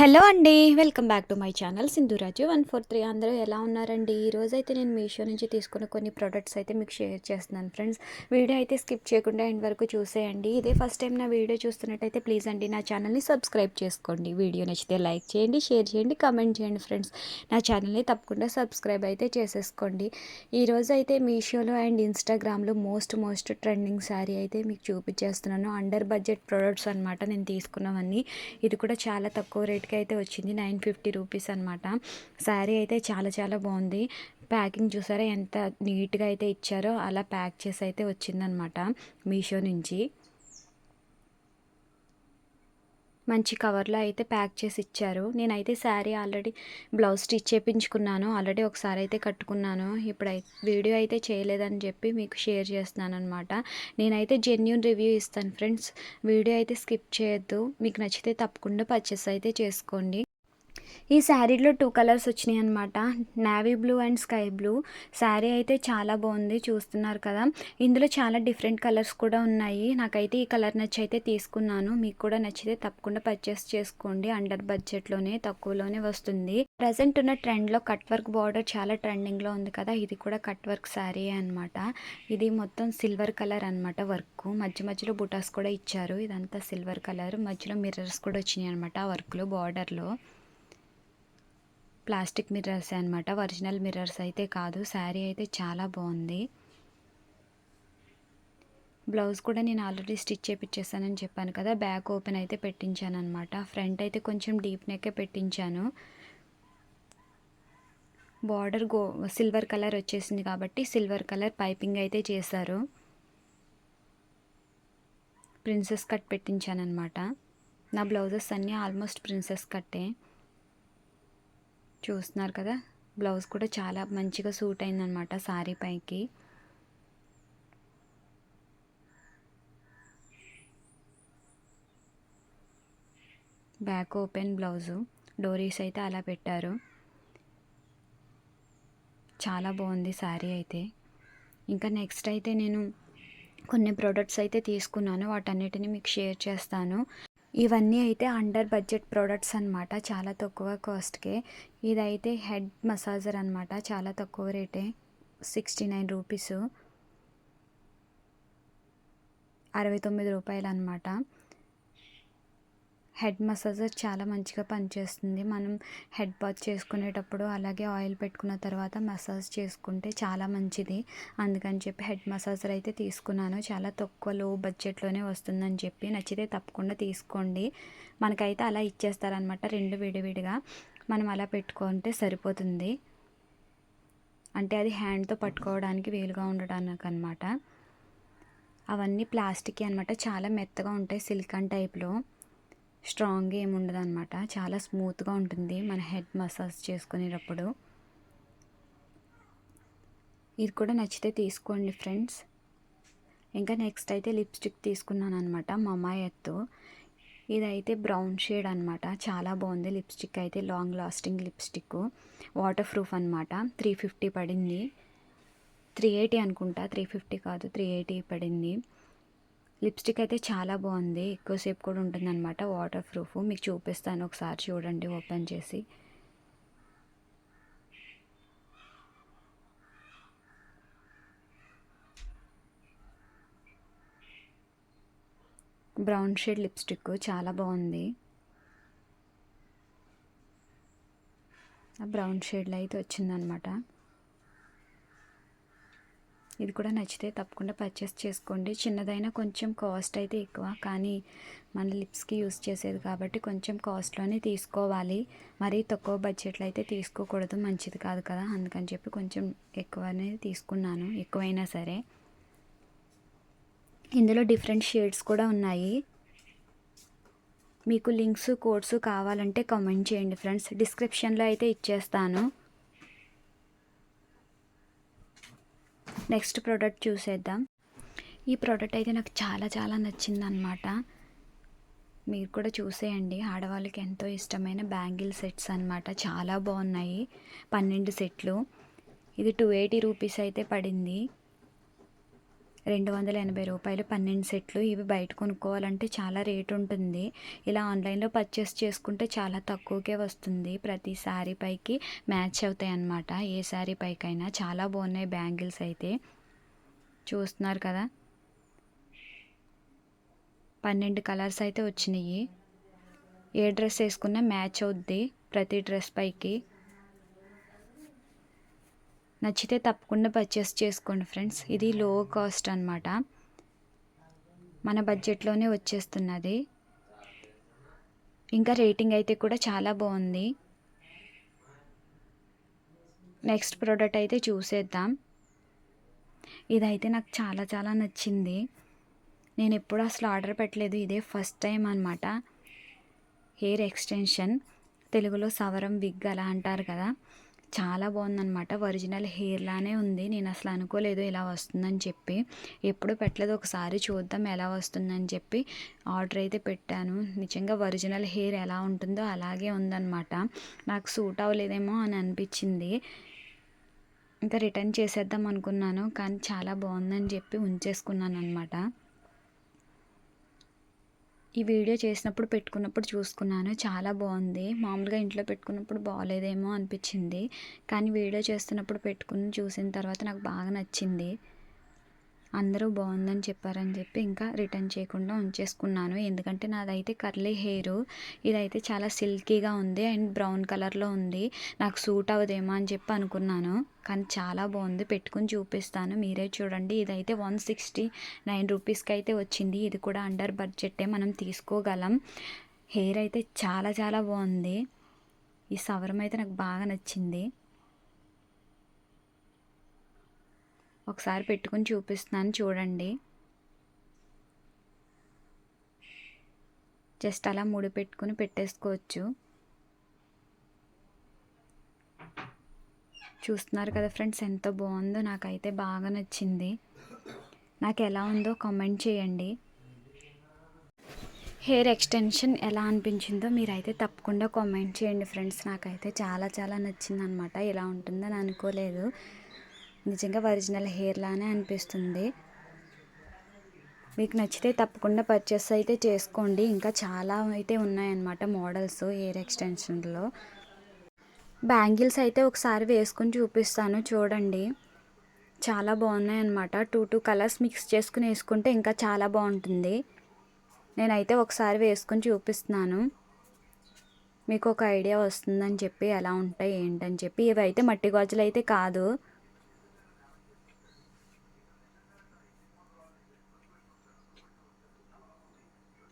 Hello అండి welcome back to my channel Sindhuraju one four three. అందరూ ఎలా ఉన్నారండి? ఈరోజు అయితే నేను మీషో నుంచి తీసుకున్న కొన్ని ప్రోడక్ట్స్ అయితే మీకు షేర్ చేస్తున్నాను ఫ్రెండ్స్. వీడియో అయితే స్కిప్ చేయకుండా ఎండ్ వరకు చూసేయండి. ఇదే ఫస్ట్ టైం నా వీడియో చూస్తున్నట్టయితే ప్లీజ్ అండి నా ఛానల్ని సబ్స్క్రైబ్ చేసుకోండి. వీడియో నచ్చితే లైక్ చేయండి షేర్ చేయండి కమెంట్ చేయండి ఫ్రెండ్స్. నా ఛానల్ని తప్పకుండా సబ్స్క్రైబ్ అయితే చేసేసుకోండి. ఈరోజు అయితే మీషోలో అండ్ ఇన్స్టాగ్రామ్లో మోస్ట్ మోస్ట్ ట్రెండింగ్ శారీ అయితే మీకు చూపించేస్తున్నాను. అండర్ బడ్జెట్ ప్రోడక్ట్స్ అనమాట నేను తీసుకున్నవన్నీ. ఇది కూడా చాలా తక్కువ ప్రైస్కి అయితే వచ్చింది నైన్ ఫిఫ్టీ రూపీస్ అనమాట శారీ అయితే చాలా చాలా బాగుంది. ప్యాకింగ్ చూసారా ఎంత నీట్గా అయితే ఇచ్చారో అలా ప్యాక్ చేసి అయితే వచ్చిందనమాట మీషో నుంచి. మంచి కవర్లో అయితే ప్యాక్ చేసి ఇచ్చారు. నేనైతే శారీ ఆల్రెడీ బ్లౌజ్ స్టిచ్ చేయించుకున్నాను ఆల్రెడీ ఒకసారి అయితే కట్టుకున్నాను. ఇప్పుడు వీడియో అయితే చేయలేదని చెప్పి మీకు షేర్ చేస్తున్నాను అనమాట నేనైతే జెన్యున్ రివ్యూ ఇస్తాను ఫ్రెండ్స్. వీడియో అయితే స్కిప్ చేయొద్దు. మీకు నచ్చితే తప్పకుండా పర్చేస్ అయితే చేసుకోండి. ఈ శారీలో టూ కలర్స్ వచ్చినాయి అనమాట navy blue and sky blue sari అయితే చాలా బాగుంది చూస్తున్నారు కదా. ఇందులో చాలా డిఫరెంట్ కలర్స్ కూడా ఉన్నాయి. నాకైతే ఈ కలర్ నచ్చి అయితే తీసుకున్నాను. మీకు కూడా నచ్చితే తప్పకుండా పర్చేస్ చేసుకోండి. అండర్ బడ్జెట్లోనే తక్కువలోనే వస్తుంది. ప్రజెంట్ ఉన్న ట్రెండ్లో కట్ వర్క్ బార్డర్ చాలా ట్రెండింగ్లో ఉంది కదా. ఇది కూడా కట్ వర్క్ శారీ అనమాట ఇది మొత్తం సిల్వర్ కలర్ అనమాట వర్క్ మధ్య మధ్యలో బుటాస్ కూడా ఇచ్చారు. ఇదంతా సిల్వర్ కలర్ మధ్యలో మిర్రర్స్ కూడా వచ్చినాయి అనమాట ఆ వర్క్లో బార్డర్లో ప్లాస్టిక్ మిర్రర్స్ అనమాట ఒరిజినల్ మిర్రర్స్ అయితే కాదు. శారీ అయితే చాలా బాగుంది. బ్లౌజ్ కూడా నేను ఆల్రెడీ స్టిచ్ చేపించేసానని చెప్పాను కదా. బ్యాక్ ఓపెన్ అయితే పెట్టించాను అనమాట ఫ్రంట్ అయితే కొంచెం డీప్ నెక్కే పెట్టించాను. బార్డర్ గో సిల్వర్ కలర్ వచ్చేసింది కాబట్టి సిల్వర్ కలర్ పైపింగ్ అయితే చేశారు. ప్రిన్సెస్ కట్ పెట్టించాను అనమాట నా బ్లౌజెస్ అన్నీ ఆల్మోస్ట్ ప్రిన్సెస్ కట్టే. చూస్తున్నారు కదా? బ్లౌజ్ కూడా చాలా మంచిగా సూట్ అయిందనమాట శారీ పైకి. Back open blouse. డోరీస్ అయితే అలా పెట్టారు. చాలా బాగుంది శారీ అయితే. ఇంకా నెక్స్ట్ అయితే నేను కొన్ని ప్రోడక్ట్స్ అయితే తీసుకున్నాను. వాటన్నిటిని మీకు షేర్ చేస్తాను. ఇవన్నీ అయితే అండర్ బడ్జెట్ ప్రోడక్ట్స్ అనమాట చాలా తక్కువ కాస్ట్కే ఇదైతే హెడ్ మసాజర్ అనమాట చాలా తక్కువ రేటే సిక్స్టీ నైన్ రూపీస్ అరవై తొమ్మిది రూపాయలు అనమాట హెడ్ మసాజర్ చాలా మంచిగా పనిచేస్తుంది. మనం హెడ్ బాత్ చేసుకునేటప్పుడు అలాగే ఆయిల్ పెట్టుకున్న తర్వాత మసాజ్ చేసుకుంటే చాలా మంచిది. అందుకని చెప్పి హెడ్ మసాజర్ అయితే తీసుకున్నాను. చాలా తక్కువ లో బడ్జెట్లోనే వస్తుందని చెప్పి నచ్చితే తప్పకుండా తీసుకోండి. మనకైతే అలా ఇచ్చేస్తారనమాట రెండు విడివిడిగా. మనం అలా పెట్టుకుంటే సరిపోతుంది. అంటే అది హ్యాండ్తో పట్టుకోవడానికి వీలుగా ఉండడానికి అనమాట అవన్నీ ప్లాస్టిక్ అనమాట చాలా మెత్తగా ఉంటాయి సిలికాన్ టైప్లో. స్ట్రాంగ్గా ఏమి ఉండదు అనమాట చాలా స్మూత్గా ఉంటుంది మన హెడ్ మసాజ్ చేసుకునేటప్పుడు. ఇది కూడా నచ్చితే తీసుకోండి ఫ్రెండ్స్. ఇంకా నెక్స్ట్ అయితే లిప్స్టిక్ తీసుకున్నాను అనమాట మమా ఎత్తు ఇదైతే బ్రౌన్ షేడ్ అనమాట చాలా బాగుంది లిప్స్టిక్ అయితే long lasting lipstick. Waterproof అనమాట త్రీ ఫిఫ్టీ పడింది. త్రీ ఎయిటీ అనుకుంటా త్రీ ఫిఫ్టీ కాదు త్రీ ఎయిటీ పడింది. లిప్స్టిక్ అయితే చాలా బాగుంది. ఎక్కువసేపు కూడా ఉంటుందన్నమాట వాటర్ ప్రూఫ్. మీకు చూపిస్తాను ఒకసారి చూడండి ఓపెన్ చేసి. బ్రౌన్ షేడ్ లిప్స్టిక్ చాలా బాగుంది. బ్రౌన్ షేడ్లో అయితే వచ్చిందనమాట ఇది కూడా నచ్చితే తప్పకుండా పర్చేస్ చేసుకోండి. చిన్నదైనా కొంచెం కాస్ట్ అయితే ఎక్కువ. కానీ మన లిప్స్కి యూస్ చేసేది కాబట్టి కొంచెం కాస్ట్లోనే తీసుకోవాలి. మరీ తక్కువ బడ్జెట్లో అయితే తీసుకోకూడదు. మంచిది కాదు కదా. అందుకని చెప్పి కొంచెం ఎక్కువనే తీసుకున్నాను. ఎక్కువైనా సరే. ఇందులో డిఫరెంట్ షేడ్స్ కూడా ఉన్నాయి. మీకు లింక్స్ కోడ్స్ కావాలంటే కామెంట్ చేయండి ఫ్రెండ్స్ డిస్క్రిప్షన్లో అయితే ఇచ్చేస్తాను. నెక్స్ట్ ప్రోడక్ట్ చూసేద్దాం. ఈ ప్రోడక్ట్ అయితే నాకు చాలా చాలా నచ్చింది అనమాట మీరు కూడా చూసేయండి. ఆడవాళ్ళకి ఎంతో ఇష్టమైన బ్యాంగిల్ సెట్స్ అనమాట చాలా బాగున్నాయి. పన్నెండు సెట్లు. ఇది టూ ఎయిటీ రూపీస్ అయితే పడింది. రెండు వందల ఎనభై రూపాయలు పన్నెండు సెట్లు ఇవి బయట కొనుక్కోవాలంటే చాలా రేటు ఉంటుంది. ఇలా ఆన్లైన్లో పర్చేస్ చేసుకుంటే చాలా తక్కువకే వస్తుంది. ప్రతి శారీ పైకి మ్యాచ్ అవుతాయి అన్నమాట. ఏ శారీ పైకైనా చాలా బాగున్నాయి బ్యాంగిల్స్ అయితే. చూస్తున్నారు కదా? పన్నెండు కలర్స్ అయితే వచ్చినాయి. ఏ డ్రెస్ వేసుకున్నా మ్యాచ్ అవుద్ది. ప్రతి డ్రెస్ పైకి నచ్చితే తప్పకుండా పర్చేస్ చేసుకోండి ఫ్రెండ్స్ ఇది లో కాస్ట్ అనమాట మన బడ్జెట్లోనే వచ్చేస్తున్నది. ఇంకా రేటింగ్ అయితే కూడా చాలా బాగుంది. నెక్స్ట్ ప్రోడక్ట్ అయితే చూసేద్దాం. ఇదైతే నాకు చాలా చాలా నచ్చింది. నేను ఎప్పుడు అసలు ఆర్డర్ పెట్టలేదు. ఇదే ఫస్ట్ టైం అనమాట హెయిర్ ఎక్స్టెన్షన్ తెలుగులో సవరం విగ్ అలా అంటారు కదా. చాలా బాగుందనమాట ఒరిజినల్ హెయిర్ లానే ఉంది. నేను అసలు అనుకోలేదు ఇలా వస్తుందని చెప్పి. ఎప్పుడు పెట్టలేదు. ఒకసారి చూద్దాం ఎలా వస్తుందని చెప్పి ఆర్డర్ అయితే పెట్టాను. నిజంగా ఒరిజినల్ హెయిర్ ఎలా ఉంటుందో అలాగే ఉందన్నమాట. నాకు సూట్ అవ్వలేదేమో అని అనిపించింది. ఇంకా రిటర్న్ చేసేద్దాం అనుకున్నాను. కానీ చాలా బాగుందని చెప్పి ఉంచేసుకున్నాను అనమాట ఈ వీడియో చేసినప్పుడు పెట్టుకున్నప్పుడు చూసుకున్నాను. చాలా బాగుంది. మామూలుగా ఇంట్లో పెట్టుకున్నప్పుడు బాగాలేదేమో అనిపించింది. కానీ వీడియో చేస్తున్నప్పుడు పెట్టుకుని చూసిన తర్వాత నాకు బాగా నచ్చింది. అందరూ బాగుందని చెప్పారని చెప్పి ఇంకా రిటర్న్ చేయకుండా ఉంచేసుకున్నాను. ఎందుకంటే నాదైతే కర్లీ హెయిర్. ఇదైతే చాలా సిల్కీగా ఉంది అండ్ బ్రౌన్ కలర్లో ఉంది. నాకు సూట్ అవ్వదేమో అని చెప్పి అనుకున్నాను. కానీ చాలా బాగుంది. పెట్టుకుని చూపిస్తాను. మీరే చూడండి. ఇదైతే వన్ సిక్స్టీ నైన్ రూపీస్కి అయితే వచ్చింది. ఇది కూడా అండర్ బడ్జెట్టే మనం తీసుకోగలం. హెయిర్ అయితే చాలా చాలా బాగుంది. ఈ సవరం అయితే నాకు బాగా నచ్చింది. ఒకసారి పెట్టుకుని చూపిస్తున్నాను చూడండి. జస్ట్ అలా ముడి పెట్టుకుని పెట్టేసుకోవచ్చు. చూస్తున్నారు కదా ఫ్రెండ్స్ ఎంత బాగుందో నాకైతే బాగా నచ్చింది. నాకు ఎలా ఉందో కామెంట్ చేయండి. హెయిర్ ఎక్స్టెన్షన్ ఎలా అనిపించిందో మీరైతే తప్పకుండా కామెంట్ చేయండి ఫ్రెండ్స్. నాకైతే చాలా చాలా నచ్చింది అనమాట ఇలా ఉంటుందని అనుకోలేదు. నిజంగా ఒరిజినల్ హెయిర్ లానే అనిపిస్తుంది. మీకు నచ్చితే తప్పకుండా పర్చేస్ అయితే చేసుకోండి. ఇంకా చాలా అయితే ఉన్నాయన్నమాట మోడల్స్ హెయిర్ ఎక్స్టెన్షన్లో బ్యాంగిల్స్ అయితే ఒకసారి వేసుకొని చూపిస్తాను చూడండి. చాలా బాగున్నాయి అనమాట టూ టూ కలర్స్ మిక్స్ చేసుకుని వేసుకుంటే ఇంకా చాలా బాగుంటుంది. నేనైతే ఒకసారి వేసుకొని చూపిస్తున్నాను. మీకు ఒక ఐడియా వస్తుందని చెప్పి ఎలా ఉంటాయి ఏంటని చెప్పి. ఇవైతే మట్టి గాజులు అయితే కాదు.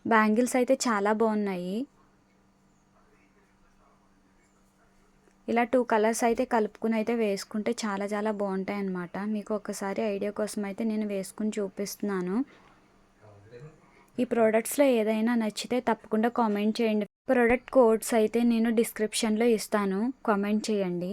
బ్యాంగిల్స్ అయితే చాలా బాగున్నాయి. ఇలా టూ కలర్స్ అయితే కలుపుకుని అయితే వేసుకుంటే చాలా చాలా బాగుంటాయి అన్నమాట మీకు ఒకసారి ఐడియా కోసం అయితే నేను వేసుకుని చూపిస్తున్నాను. ఈ ప్రోడక్ట్స్లో ఏదైనా నచ్చితే తప్పకుండా కామెంట్ చేయండి. ప్రోడక్ట్ కోడ్స్ అయితే నేను డిస్క్రిప్షన్లో ఇస్తాను. కామెంట్ చేయండి.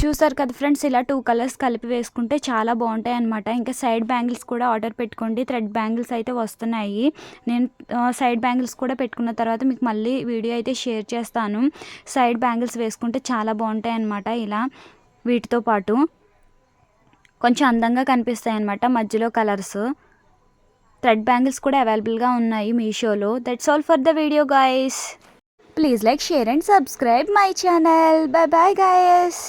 చూసారు కదా ఫ్రెండ్స్ ఇలా టూ కలర్స్ కలిపి వేసుకుంటే చాలా బాగుంటాయి అనమాట ఇంకా సైడ్ బ్యాంగిల్స్ కూడా ఆర్డర్ పెట్టుకోండి. థ్రెడ్ బ్యాంగిల్స్ అయితే వస్తున్నాయి. నేను సైడ్ బ్యాంగిల్స్ కూడా పెట్టుకున్న తర్వాత మీకు మళ్ళీ వీడియో అయితే షేర్ చేస్తాను. సైడ్ బ్యాంగిల్స్ వేసుకుంటే చాలా బాగుంటాయి అనమాట ఇలా వీటితో పాటు. కొంచెం అందంగా కనిపిస్తాయి అనమాట మధ్యలో కలర్స్ థ్రెడ్ బ్యాంగిల్స్ కూడా అవైలబుల్గా ఉన్నాయి మీషోలో. That's all for the video guys please like share and subscribe my channel bye bye guys